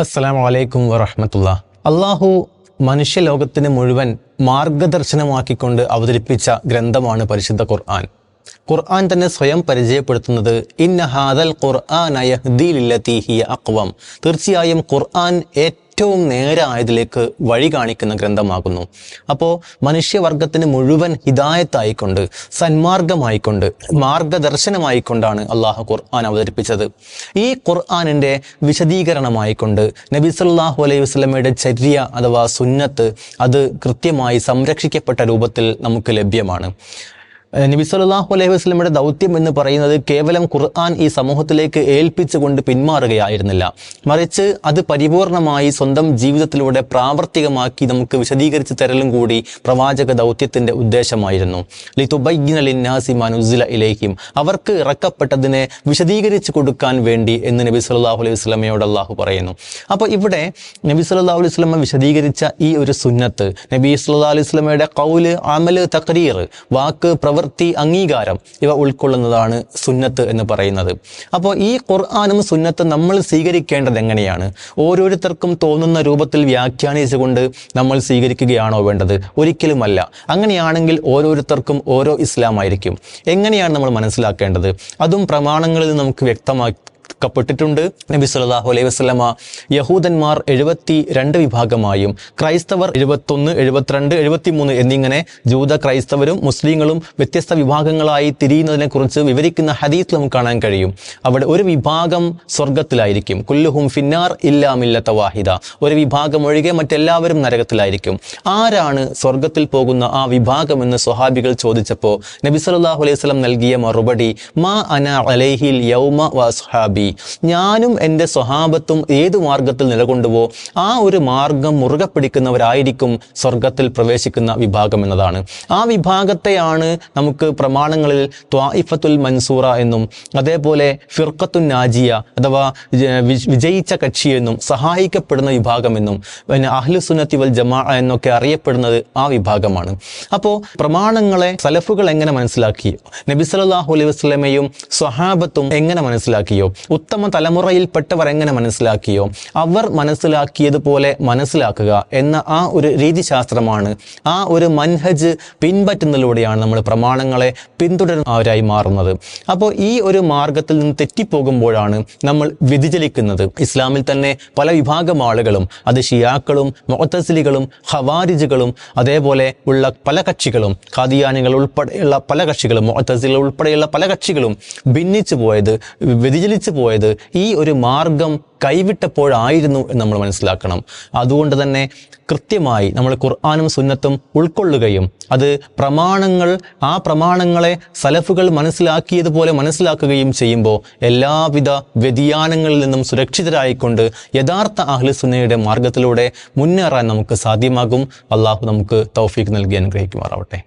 അസ്സലാമു അലൈക്കും വറഹമത്തുള്ള. അള്ളാഹു മനുഷ്യലോകത്തിന് മുഴുവൻ മാർഗദർശനമാക്കിക്കൊണ്ട് അവതരിപ്പിച്ച ഗ്രന്ഥമാണ് പരിശുദ്ധ ഖുർആൻ. ഖുർആൻ തന്നെ സ്വയം പരിചയപ്പെടുത്തുന്നത് ഇന്ന ഹാദൽ ഖുർആൻ അക്വം തീർച്ചയായും ഖുർആൻ ഏറ്റവും നേരായതിലേക്ക് വഴി കാണിക്കുന്ന ഗ്രന്ഥമാകുന്നു. അപ്പോൾ മനുഷ്യവർഗത്തിന് മുഴുവൻ ഹിതായത്തായിക്കൊണ്ട് സന്മാർഗമായിക്കൊണ്ട് മാർഗദർശനമായിക്കൊണ്ടാണ് അള്ളാഹു ഖുർആൻ അവതരിപ്പിച്ചത്. ഈ ഖുർആാനിന്റെ വിശദീകരണമായിക്കൊണ്ട് നബി സല്ലാഹു അലൈഹി വസ്ലമയുടെ ചര്യ അഥവാ സുന്നത്ത് അത് കൃത്യമായി സംരക്ഷിക്കപ്പെട്ട രൂപത്തിൽ നമുക്ക് ലഭ്യമാണ്. ഏഹ് നബി സല്ലല്ലാഹു അലൈഹി വസ്ലമിയുടെ ദൗത്യം എന്ന് പറയുന്നത് കേവലം ഖുർആൻ ഈ സമൂഹത്തിലേക്ക് ഏൽപ്പിച്ചുകൊണ്ട് പിന്മാറുകയായിരുന്നില്ല. മറിച്ച് അത് പരിപൂർണമായി സ്വന്തം ജീവിതത്തിലൂടെ പ്രാവർത്തികമാക്കി നമുക്ക് വിശദീകരിച്ച് തരലും കൂടി പ്രവാചക ദൗത്യത്തിന്റെ ഉദ്ദേശമായിരുന്നു. നുസ്സില ഇലൈഹിം. അവർക്ക് ഇറക്കപ്പെട്ടതിനെ വിശദീകരിച്ചു കൊടുക്കാൻ വേണ്ടി എന്ന് നബി സല്ലാഹു അലൈഹി വസ്ലമയോട് അള്ളാഹു പറയുന്നു. അപ്പോൾ ഇവിടെ നബി സല്ലല്ലാഹു അലൈഹി വസല്ലമ വിശദീകരിച്ച ഈ ഒരു സുന്നത്ത് നബി സല്ലാ അലൈഹി വസല്ലമയുടെ കൗൽ അമൽ തക്രീർ വാക്ക് പ്രവൃത്തി അംഗീകാരം ഇവ ഉൾക്കൊള്ളുന്നതാണ് സുന്നത്ത് എന്ന് പറയുന്നത്. അപ്പോൾ ഈ ഖുർആാനും സുന്നത്തും നമ്മൾ സ്വീകരിക്കേണ്ടത് എങ്ങനെയാണ്? ഓരോരുത്തർക്കും തോന്നുന്ന രൂപത്തിൽ വ്യാഖ്യാനിച്ചുകൊണ്ട് നമ്മൾ സ്വീകരിക്കുകയാണോ വേണ്ടത്? ഒരിക്കലുമല്ല. അങ്ങനെയാണെങ്കിൽ ഓരോരുത്തർക്കും ഓരോ ഇസ്ലാമായിരിക്കും. എങ്ങനെയാണ് നമ്മൾ മനസ്സിലാക്കേണ്ടത്? അതും പ്രമാണങ്ങളിൽ നമുക്ക് വ്യക്തമാക്കി പ്പെട്ടിട്ടുണ്ട് നബി സല്ലല്ലാഹു അലൈഹി വസല്ലമ യഹൂദന്മാർ എഴുപത്തി രണ്ട് വിഭാഗമായും ക്രൈസ്തവർ എഴുപത്തൊന്ന് എഴുപത്തിരണ്ട് എഴുപത്തിമൂന്ന് എന്നിങ്ങനെ ജൂത ക്രൈസ്തവരും മുസ്ലിങ്ങളും വ്യത്യസ്ത വിഭാഗങ്ങളായി തിരിയുന്നതിനെ കുറിച്ച് വിവരിക്കുന്ന ഹദീസ് നമുക്ക് കാണാൻ കഴിയും. അവിടെ ഒരു വിഭാഗം സ്വർഗത്തിലായിരിക്കും കുല്ലുഹും ഫിന്നാർ ഇല്ലാമില്ലത്ത വാഹിദ. ഒരു വിഭാഗം ഒഴികെ മറ്റെല്ലാവരും നരകത്തിലായിരിക്കും. ആരാണ് സ്വർഗത്തിൽ പോകുന്ന ആ വിഭാഗം എന്ന് സ്വഹാബികൾ ചോദിച്ചപ്പോൾ നബി സല്ലല്ലാഹു അലൈഹി വസല്ലം നൽകിയ മറുപടി മാ അന അലൈഹിൽ യൗമ വസ്ഹാബി ഞാനും എന്റെ സ്വഹാബത്തും ഏത് മാർഗത്തിൽ നിലകൊണ്ടുവോ ആ ഒരു മാർഗം മുറുകെ പിടിക്കുന്നവരായിരിക്കും സ്വർഗത്തിൽ പ്രവേശിക്കുന്ന വിഭാഗം എന്നതാണ്. ആ വിഭാഗത്തെയാണ് നമുക്ക് പ്രമാണങ്ങളിൽ ത്വാഇഫത്തുൽ മൻസൂറ എന്നും അതേപോലെ ഫിർഖത്തുൻ നാജിയ അഥവാ വിജയിച്ച കക്ഷി എന്നും സഹായിക്കപ്പെടുന്ന വിഭാഗം എന്നും പിന്നെ അഹ്ലുസുന്നത്തി വൽ ജമാ എന്നൊക്കെ അറിയപ്പെടുന്നത് ആ വിഭാഗമാണ്. അപ്പോൾ പ്രമാണങ്ങളെ സലഫുകൾ എങ്ങനെ മനസ്സിലാക്കിയോ നബി സല്ലല്ലാഹു അലൈഹി വസല്ലമയും സ്വഹാബത്തും എങ്ങനെ മനസ്സിലാക്കിയോ? ഉത്തമ തലമുറയിൽപ്പെട്ടവർ എങ്ങനെ മനസ്സിലാക്കിയോ അവർ മനസ്സിലാക്കിയതുപോലെ മനസ്സിലാക്കുക എന്ന ആ ഒരു രീതിശാസ്ത്രമാണ്. ആ ഒരു മൻഹജ് പിൻപറ്റുന്നതിലൂടെയാണ് നമ്മൾ പ്രമാണങ്ങളെ പിന്തുടരുന്നവരായി മാറുന്നത്. അപ്പോൾ ഈ ഒരു മാർഗത്തിൽ നിന്ന് തെറ്റിപ്പോകുമ്പോഴാണ് നമ്മൾ വ്യതിചലിക്കുന്നത്. ഇസ്ലാമിൽ തന്നെ പല വിഭാഗം ആളുകളും അത് ഷിയാക്കളും മൊത്തസിലികളും ഹവാരിജുകളും അതേപോലെ ഉള്ള പല കക്ഷികളും ഖാദിയാനികൾ ഉൾപ്പെടെയുള്ള പല കക്ഷികളും മൊത്തസിലുകൾ ഉൾപ്പെടെയുള്ള പല കക്ഷികളും ഭിന്നിച്ചു പോയത് വ്യതിചലിച്ചു പോയത്. ഈ ഒരു മാർഗം കൈവിട്ടപ്പോഴായിരുന്നു എന്ന് നമ്മൾ മനസ്സിലാക്കണം. അതുകൊണ്ട് തന്നെ കൃത്യമായി നമ്മൾ ഖുർആാനും സുന്നത്തും ഉൾക്കൊള്ളുകയും അത് പ്രമാണങ്ങൾ ആ പ്രമാണങ്ങളെ സലഫുകൾ മനസ്സിലാക്കിയതുപോലെ മനസ്സിലാക്കുകയും ചെയ്യുമ്പോൾ എല്ലാവിധ വ്യതിയാനങ്ങളിൽ നിന്നും സുരക്ഷിതരായിക്കൊണ്ട് യഥാർത്ഥ അഹ്ലുസുന്നയുടെ മാർഗത്തിലൂടെ മുന്നേറാൻ നമുക്ക് സാധ്യമാകും. അള്ളാഹു നമുക്ക് തൗഫീഖ് നൽകി അനുഗ്രഹിക്കുമാറാവട്ടെ.